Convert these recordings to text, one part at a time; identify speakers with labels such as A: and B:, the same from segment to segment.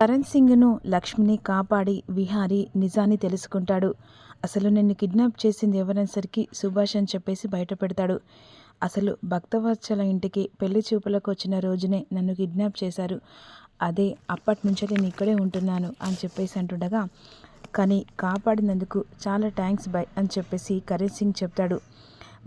A: కరణ్ సింగ్ను లక్ష్మిని కాపాడి విహారీ నిజాన్ని తెలుసుకుంటాడు. అసలు నిన్ను కిడ్నాప్ చేసింది ఎవరనేసరికి సుభాష్ అని చెప్పేసి బయటపెడతాడు. అసలు భక్తవత్సల ఇంటికి పెళ్ళి చూపులకు వచ్చిన రోజునే నన్ను కిడ్నాప్ చేశారు. అదే అప్పటి నుంచే నేను ఇక్కడే ఉంటున్నాను అని చెప్పేసి అంటుండగా కానీ కాపాడినందుకు చాలా థ్యాంక్స్ బై అని చెప్పేసి కరణ్ సింగ్ చెప్తాడు.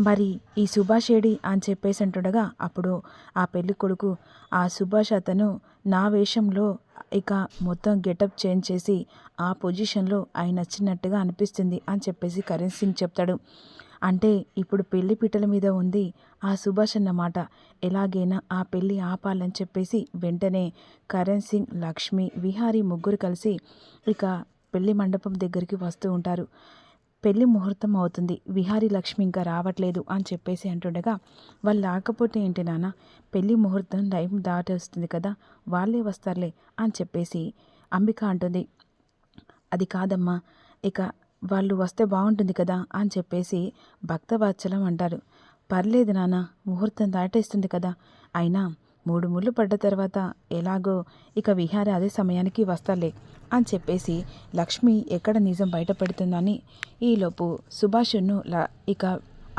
A: మరి ఈ సుభాష్ ఏడి అని చెప్పేసి అంటుండగా అప్పుడు ఆ పెళ్ళి కొడుకు ఆ సుభాష్ అతను నా వేషంలో ఇక మొత్తం గెటప్ చేంజ్ చేసి ఆ పొజిషన్లో ఆయన నచ్చినట్టుగా అనిపిస్తుంది అని చెప్పేసి కరణ్ సింగ్ చెప్తాడు. అంటే ఇప్పుడు పెళ్ళి పీటల మీద ఉంది ఆ సుభాష్ అన్నమాట ఎలాగైనా ఆ పెళ్ళి ఆపాలని చెప్పేసి వెంటనే కరణ్ సింగ్ లక్ష్మి విహారీ ముగ్గురు కలిసి ఇక పెళ్ళి మండపం దగ్గరికి వస్తూ ఉంటారు. పెళ్ళి ముహూర్తం అవుతుంది. విహారీ లక్ష్మి ఇంకా రావట్లేదు అని చెప్పేసి అంటుండగా వాళ్ళు రాకపోతే ఏంటి నాన్న? పెళ్ళి ముహూర్తం టైం దాటేస్తుంది కదా వాళ్ళే వస్తారులే అని చెప్పేసి అంబిక అంటుంది. అది కాదమ్మా ఇక వాళ్ళు వస్తే బాగుంటుంది కదా అని చెప్పేసి భక్తవాత్సలం అంటారు. పర్లేదు నాన్న ముహూర్తం దాటేస్తుంది కదా అయినా మూడు ముళ్ళు పడ్డ తర్వాత ఎలాగో ఇక విహార అదే సమయానికి వస్తాలే అని చెప్పేసి లక్ష్మి ఎక్కడ నిజం బయటపెడుతుందని ఈలోపు సుభాషును ఇక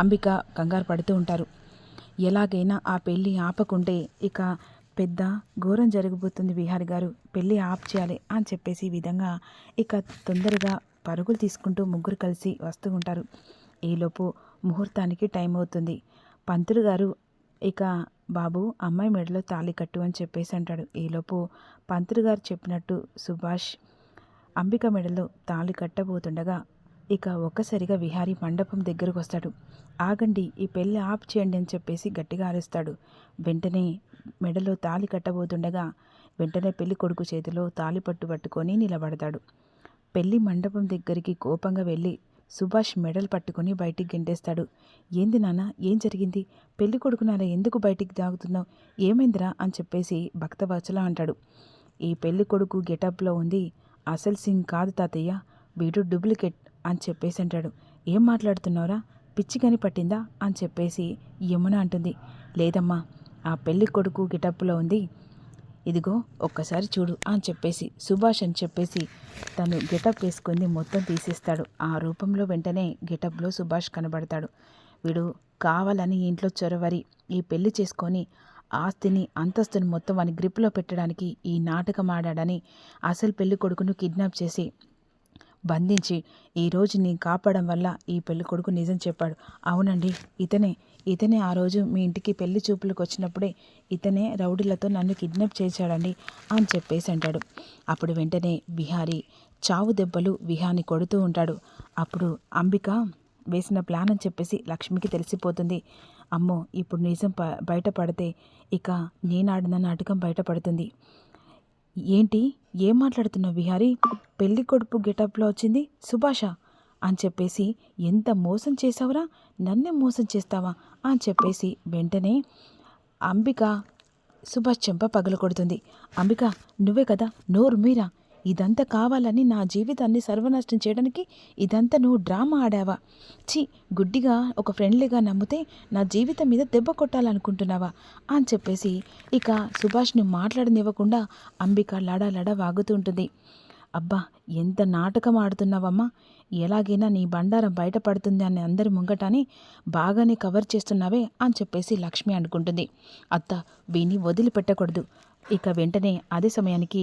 A: అంబిక కంగారు పడుతూ ఉంటారు. ఎలాగైనా ఆ పెళ్ళి ఆపకుంటే ఇక పెద్ద ఘోరం జరగబోతుంది విహారి గారు. పెళ్ళి ఆప్ చేయాలి అని చెప్పేసి ఈ విధంగా ఇక తొందరగా పరుగులు తీసుకుంటూ ముగ్గురు కలిసి వస్తూ ఉంటారు. ఈలోపు ముహూర్తానికి టైం అవుతుంది. పంతులు గారు ఇక బాబు అమ్మాయి మెడలో తాళి కట్టు అని చెప్పేసి అంటాడు. ఈలోపు పంతులు గారు చెప్పినట్టు సుభాష్ అంబిక మెడలో తాళి కట్టబోతుండగా ఇక ఒక్కసారిగా విహారీ మండపం దగ్గరకు వస్తాడు. ఆగండి ఈ పెళ్ళి ఆప్ చేయండి అని చెప్పేసి గట్టిగా అరుస్తాడు. వెంటనే మెడలో తాళి కట్టబోతుండగా వెంటనే పెళ్ళి కొడుకు చేతిలో తాళి పట్టు పట్టుకొని నిలబడతాడు. పెళ్ళి మండపం దగ్గరికి కోపంగా వెళ్ళి సుభాష్ మెడల్ పట్టుకుని బయటికి గెంటేస్తాడు. ఏంది నాన్న ఏం జరిగింది? పెళ్ళి కొడుకు నాన్న ఎందుకు బయటికి దాగుతున్నావు? ఏమైందిరా? అని చెప్పేసి భక్తవత్సల అంటాడు. ఈ పెళ్ళి కొడుకు గెటప్లో ఉంది. అసలు సింగ్ కాదు తాతయ్య. వీడు డూప్లికేట్ అని చెప్పేసి అంటాడు. ఏం మాట్లాడుతున్నావురా? పిచ్చి కని పట్టిందా? అని చెప్పేసి యమున అంటుంది. లేదమ్మా ఆ పెళ్ళి కొడుకు గెటప్లో ఉంది. ఇదిగో ఒక్కసారి చూడు అని చెప్పేసి సుభాష్ అని చెప్పేసి తను గెటప్ వేసుకొని మొత్తం తీసేస్తాడు. ఆ రూపంలో వెంటనే గెటప్లో సుభాష్ కనబడతాడు. వీడు కావాలని ఇంట్లో చొరవరి ఈ పెళ్ళి చేసుకొని ఆస్తిని అంతస్తుని మొత్తం అని గ్రిప్లో పెట్టడానికి ఈ నాటకం ఆడాడని అసలు పెళ్ళి కొడుకును కిడ్నాప్ చేసి బంధించి ఈరోజు నీ కాపాడడం వల్ల ఈ పెళ్ళి కొడుకు నిజం చెప్పాడు. అవునండి ఇతనే ఇతనే ఆ రోజు మీ ఇంటికి పెళ్ళి చూపులకు వచ్చినప్పుడే ఇతనే రౌడీలతో నన్ను కిడ్నాప్ చేశాడండి అని చెప్పేసి అంటాడు. అప్పుడు వెంటనే విహారీ చావు దెబ్బలు విహాన్ని కొడుతూ ఉంటాడు. అప్పుడు అంబిక వేసిన ప్లాన్ అని చెప్పేసి లక్ష్మికి తెలిసిపోతుంది. అమ్మో ఇప్పుడు నిజం ప బయటపడితే ఇక నేనాడిన నాటకం బయటపడుతుంది. ఏంటి? ఏం మాట్లాడుతున్నావు విహారీ? పెళ్ళి కొడుపు గెటప్లో వచ్చింది సుభాష? అని చెప్పేసి ఎంత మోసం చేసావురా నన్నే మోసం చేస్తావా? అని చెప్పేసి వెంటనే అంబిక సుభాష్ చెంప పగలకొడుతుంది అంబిక నువ్వే కదా నోరు మీరా. ఇదంతా కావాలని నా జీవితాన్ని సర్వనాశనం చేయడానికి ఇదంతా నువ్వు డ్రామా ఆడావా? ఛీ గుడ్డిగా ఒక ఫ్రెండ్లీగా నమ్మితే నా జీవితం మీద దెబ్బ కొట్టాలనుకుంటున్నావా? అని చెప్పేసి ఇక సుభాష్ని మాట్లాడనివ్వకుండా అంబిక లడా లడా వాగుతూ ఉంటుంది. అబ్బా ఎంత నాటకం ఆడుతున్నావమ్మా. ఎలాగైనా నీ బండారం బయటపడుతుంది అని అందరి ముంగటాని బాగానే కవర్ చేస్తున్నావే అని చెప్పేసి లక్ష్మి అనుకుంటుంది. అత్త వీని వదిలిపెట్టకూడదు. ఇక వెంటనే అదే సమయానికి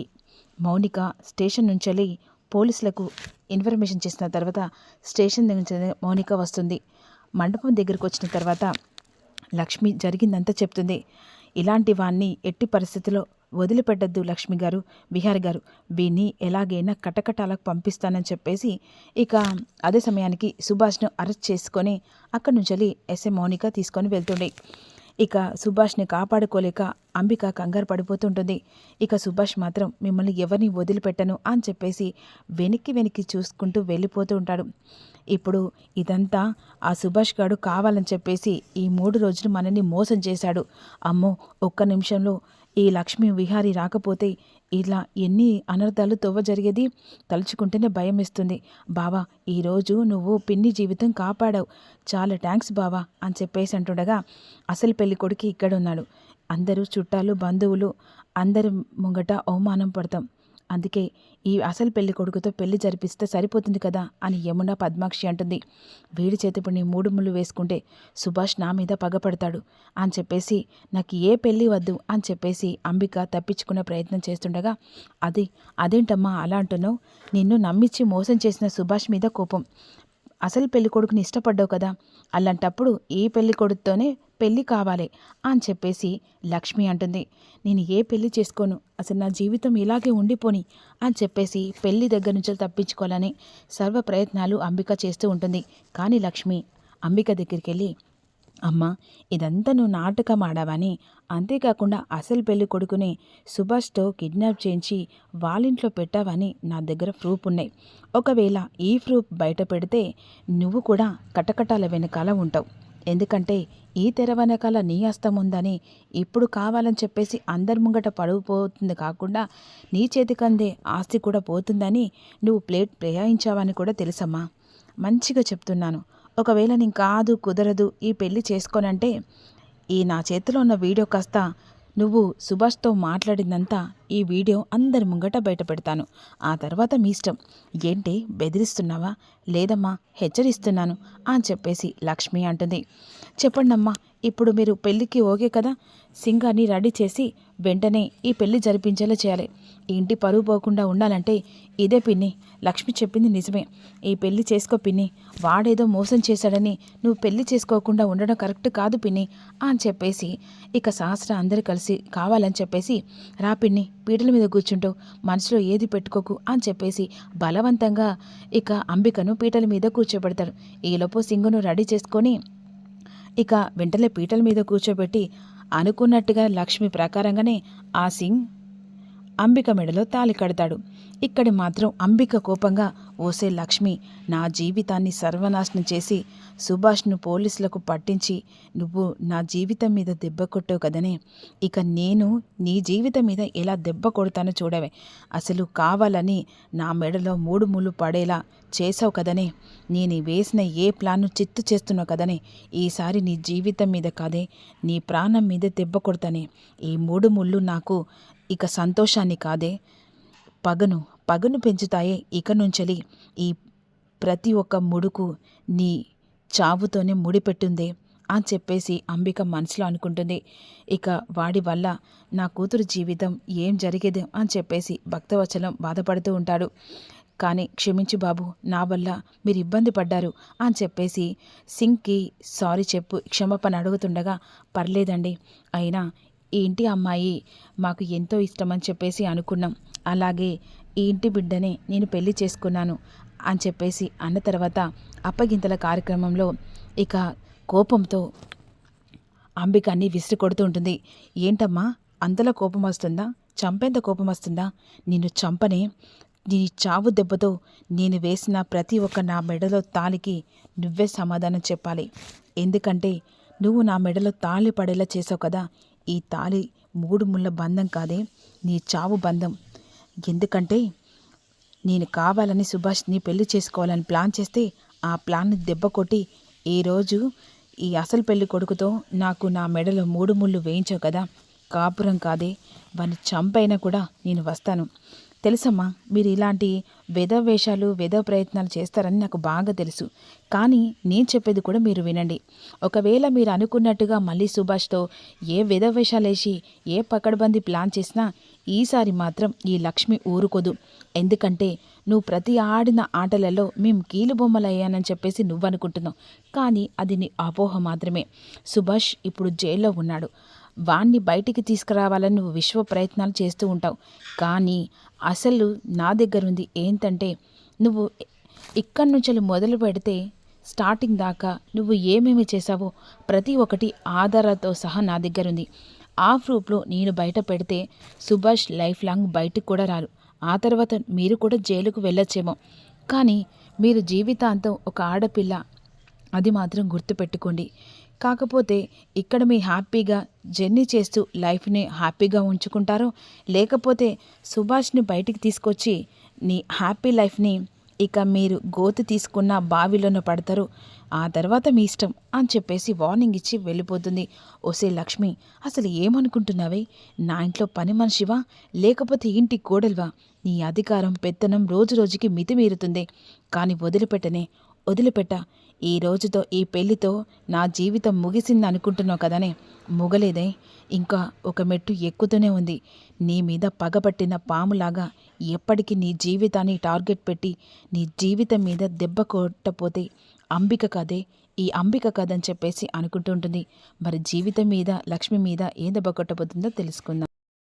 A: మౌనిక స్టేషన్ నుంచి వెళ్ళి పోలీసులకు ఇన్ఫర్మేషన్ చేసిన తర్వాత స్టేషన్ నుంచి మౌనిక వస్తుంది. మండపం దగ్గరకు వచ్చిన తర్వాత లక్ష్మి జరిగిందంతా చెప్తుంది. ఇలాంటి వాణ్ణి ఎట్టి పరిస్థితిలో వదిలిపెట్టద్దు లక్ష్మి గారు విహారి గారు. వీన్ని ఎలాగైనా కటకటాలకు పంపిస్తానని చెప్పేసి ఇక అదే సమయానికి సుభాష్ను అరెస్ట్ చేసుకొని అక్కడి నుంచి వెళ్ళి ఎస్ఏ మౌనిక తీసుకొని వెళ్తుండే. ఇక సుభాష్ని కాపాడుకోలేక అంబిక కంగారు పడిపోతుంటుంది. ఇక సుభాష్ మాత్రం మిమ్మల్ని ఎవరిని వదిలిపెట్టను అని చెప్పేసి వెనక్కి వెనక్కి చూసుకుంటూ వెళ్ళిపోతూ ఉంటాడు. ఇప్పుడు ఇదంతా ఆ సుభాష్ గారు కావాలని చెప్పేసి ఈ మూడు రోజులు మనల్ని మోసం చేశాడు. అమ్మో ఒక్క నిమిషంలో ఈ లక్ష్మీ విహారీ రాకపోతే ఇలా ఎన్ని అనర్థాలు తువ్వ జరిగేది? తలుచుకుంటేనే భయం ఇస్తుంది బావా ఈరోజు నువ్వు పిన్ని జీవితం కాపాడావు. చాలా థ్యాంక్స్ బావా అని చెప్పేసి అంటుండగా అసలు పెళ్ళి కొడుకు ఇక్కడ ఉన్నాడు అందరూ చుట్టాలు బంధువులు అందరి ముంగట అవమానం పడతాం. అందుకే ఈ అసలు పెళ్ళి కొడుకుతో పెళ్ళి జరిపిస్తే సరిపోతుంది కదా అని యమున పద్మాక్షి అంటుంది. వీడి చేతిపడిని నీ మూడు ముళ్ళు వేసుకుంటే సుభాష్ నా మీద పగపడతాడు అని చెప్పేసి నాకు ఏ పెళ్ళి వద్దు అని చెప్పేసి అంబిక తప్పించుకునే ప్రయత్నం చేస్తుండగా అది అదేంటమ్మా అలా అంటున్నావు? నిన్ను నమ్మించి మోసం చేసిన సుభాష్ మీద కోపం. అసలు పెళ్ళి కొడుకుని ఇష్టపడ్డావు కదా? అలాంటప్పుడు ఈ పెళ్ళి కొడుకుతోనే పెళ్ళి కావాలి అని చెప్పేసి లక్ష్మి అంటుంది. నేను ఏ పెళ్ళి చేసుకోను? అసలు నా జీవితం ఇలాగే ఉండిపోని అని చెప్పేసి పెళ్ళి దగ్గర నుంచి తప్పించుకోవాలని సర్వ ప్రయత్నాలు అంబిక చేస్తూ ఉంటుంది. కానీ లక్ష్మి అంబిక దగ్గరికి వెళ్ళి అమ్మా ఇదంతా నువ్వు నాటకం ఆడావని? అంతేకాకుండా అసలు పెళ్ళి కొడుకుని సుభాష్తో కిడ్నాప్ చేయించి వాళ్ళింట్లో పెట్టావని నా దగ్గర ప్రూఫ్ ఉన్నాయి. ఒకవేళ ఈ ప్రూఫ్ బయట పెడితే నువ్వు కూడా కటకటాల వెనకాల ఉంటావు. ఎందుకంటే ఈ తెర వెనకాల నీ హస్తం ఉందని ఇప్పుడు కావాలని చెప్పేసి అందరి ముంగట పడిపోతుంది కాకుండా నీ చేతికందే ఆస్తి కూడా పోతుందని నువ్వు ప్లేట్ ప్రయాయించావని కూడా తెలుసమ్మా. మంచిగా చెప్తున్నాను. ఒకవేళ నేను కాదు కుదరదు ఈ పెళ్ళి చేసుకోనంటే ఈ నా చేతిలో ఉన్న వీడియో కాస్త నువ్వు సుభాష్తో మాట్లాడిందంతా ఈ వీడియో అందరి ముంగట బయట పెడతాను ఆ తర్వాత మీ ఇష్టం. ఏంటి బెదిరిస్తున్నావా? లేదమ్మా హెచ్చరిస్తున్నాను అని చెప్పేసి లక్ష్మి అంటుంది. చెప్పండమ్మా ఇప్పుడు మీరు పెళ్ళికి ఓకే కదా? సింగాన్ని రెడీ చేసి వెంటనే ఈ పెళ్ళి జరిపించేలా చేయాలి. ఇంటి పరువు పోకుండా ఉండాలంటే ఇదే పిన్ని. లక్ష్మి చెప్పింది నిజమే. ఈ పెళ్ళి చేసుకో పిన్ని. వాడేదో మోసం చేశాడని నువ్వు పెళ్ళి చేసుకోకుండా ఉండడం కరెక్ట్ కాదు పిన్ని అని చెప్పేసి ఇక సహస్ర అందరు కలిసి కావాలని చెప్పేసి రా పిన్ని పీటల మీద కూర్చుంటూ మనసులో ఏది పెట్టుకోకు అని చెప్పేసి బలవంతంగా ఇక అంబికను పీటల మీద కూర్చోబెడతాడు ఈలోపు సింగును రెడీ చేసుకొని ఇక వెంటనే పీటల మీద కూర్చోబెట్టి అనుకున్నట్టుగా లక్ష్మి ప్రకారంగానే ఆ సింగ్ అంబిక మెడలో తాలి కడతాడు. ఇక్కడి మాత్రం అంబిక కోపంగా ఓసే లక్ష్మి నా జీవితాన్ని సర్వనాశనం చేసి సుభాష్ను పోలీసులకు పట్టించి నువ్వు నా జీవితం మీద దెబ్బ కొట్టావు కదనే. ఇక నేను నీ జీవితం మీద ఎలా దెబ్బ కొడతానో చూడవే. అసలు కావాలని నా మెడలో మూడు ముళ్ళు పడేలా చేసావు కదనే. నేను వేసిన ఏ ప్లాన్ను చిత్తు చేస్తున్నావు కదనే. ఈసారి నీ జీవితం మీద కాదే నీ ప్రాణం మీద దెబ్బ కొడతానే. ఈ మూడు ముళ్ళు నాకు ఇక సంతోషాన్ని కాదే. పగను పగను పెంచుతాయే ఇక నుంచెలి. ఈ ప్రతి ఒక్క ముడుకు నీ చావుతోనే ముడిపెట్టుందే అని చెప్పేసి అంబిక మనసులో అనుకుంటుంది. ఇక వాడి వల్ల నా కూతురు జీవితం ఏం జరిగేది అని చెప్పేసి భక్తవచలం బాధపడుతూ ఉంటాడు. కానీ క్షమించు బాబు నా వల్ల మీరు ఇబ్బంది పడ్డారు అని చెప్పేసి సింగ్కి సారీ చెప్పు క్షమాపణ అడుగుతుండగా పర్లేదండి. అయినా ఈ ఇంటి అమ్మాయి మాకు ఎంతో ఇష్టమని చెప్పేసి అనుకున్నాం. అలాగే ఈ ఇంటి బిడ్డనే నేను పెళ్ళి చేసుకున్నాను అని చెప్పేసి అన్న తర్వాత అప్పగింతల కార్యక్రమంలో ఇక కోపంతో అంబికాన్ని విసిరి కొడుతూ ఉంటుంది. ఏంటమ్మా? అంతలా కోపం వస్తుందా? చంపేంత కోపం వస్తుందా? నిన్ను చంపనే నీ చావు దెబ్బతో నేను వేసిన ప్రతి ఒక్క నా మెడలో తాలికి నువ్వే సమాధానం చెప్పాలి. ఎందుకంటే నువ్వు నా మెడలో తాళి పడేలా చేసావు కదా. ఈ తాళి మూడు ముళ్ళ బంధం కాదే నీ చావు బంధం. ఎందుకంటే నేను కావాలని సుభాష్ని పెళ్ళి చేసుకోవాలని ప్లాన్ చేస్తే ఆ ప్లాన్ని దెబ్బ కొట్టి ఈరోజు ఈ అసలు పెళ్ళి కొడుకుతో నాకు నా మెడలో మూడు ముళ్ళు వేయించావు కదా. కాపురం కాదే. వాడిని చంపైనా కూడా నేను వస్తాను. తెలుసమ్మా మీరు ఇలాంటి వెధ వేషాలు వెధ ప్రయత్నాలు చేస్తారని నాకు బాగా తెలుసు. కానీ నేను చెప్పేది కూడా మీరు వినండి. ఒకవేళ మీరు అనుకున్నట్టుగా మళ్ళీ సుభాష్తో ఏ వెధ వేషాలేసి ఏ పకడ్బందీ ప్లాన్ చేసినా ఈసారి మాత్రం ఈ లక్ష్మి ఊరుకోదు. ఎందుకంటే నువ్వు ప్రతి ఆడిన ఆటలలో మేము కీలుబొమ్మలయ్యానని చెప్పేసి నువ్వనుకుంటున్నావు. కానీ అది నీ అపోహ మాత్రమే. సుభాష్ ఇప్పుడు జైల్లో ఉన్నాడు. వాణ్ణి బయటికి తీసుకురావాలని నువ్వు విశ్వ ప్రయత్నాలు చేస్తూ ఉంటావు. కానీ అసలు నా దగ్గర ఉంది ఏంటంటే నువ్వు ఇక్కడి నుంచి మొదలు పెడితే స్టార్టింగ్ దాకా నువ్వు ఏమేమి చేసావో ప్రతి ఒక్కటి ఆధారాలతో సహా నా దగ్గర ఉంది. ఆ ప్రూఫ్లో నేను బయట పెడితే సుభాష్ లైఫ్ లాంగ్ బయటకు కూడా రారు. ఆ తర్వాత మీరు కూడా జైలుకు వెళ్ళొచ్చేమో. కానీ మీరు జీవితాంతం ఒక ఆడపిల్ల అది మాత్రం గుర్తుపెట్టుకోండి. కాకపోతే ఇక్కడ మీ హ్యాపీగా జర్నీ చేస్తూ లైఫ్ని హ్యాపీగా ఉంచుకుంటారో లేకపోతే సుభాష్ని బయటికి తీసుకొచ్చి నీ హ్యాపీ లైఫ్ని ఇక మీరు గోతి తీసుకున్న బావిలోనూ పడతారు. ఆ తర్వాత మీ ఇష్టం అని చెప్పేసి వార్నింగ్ ఇచ్చి వెళ్ళిపోతుంది. ఓసే లక్ష్మి అసలు ఏమనుకుంటున్నావే? నా ఇంట్లో పని మనిషివా లేకపోతే ఇంటి కోడలివా నీ అధికారం పెత్తనం రోజు రోజుకి మితిమీరుతుంది. కానీ వదిలిపెట్టనే వదిలిపెట్ట. ఈ రోజుతో ఈ పెళ్ళితో నా జీవితం ముగిసింది అనుకుంటున్నావు కదనే? ముగలేదే. ఇంకా ఒక మెట్టు ఎక్కుతూనే ఉంది. నీ మీద పగబట్టిన పాములాగా ఎప్పటికీ నీ జీవితాన్ని టార్గెట్ పెట్టి నీ జీవితం మీద దెబ్బ కొట్టపోతే అంబిక కదే? ఈ అంబిక కదని చెప్పేసి అనుకుంటూ ఉంటుంది. మరి జీవితం మీద లక్ష్మి మీద ఏం దెబ్బ కొట్టబోతుందో తెలుసుకుందాం.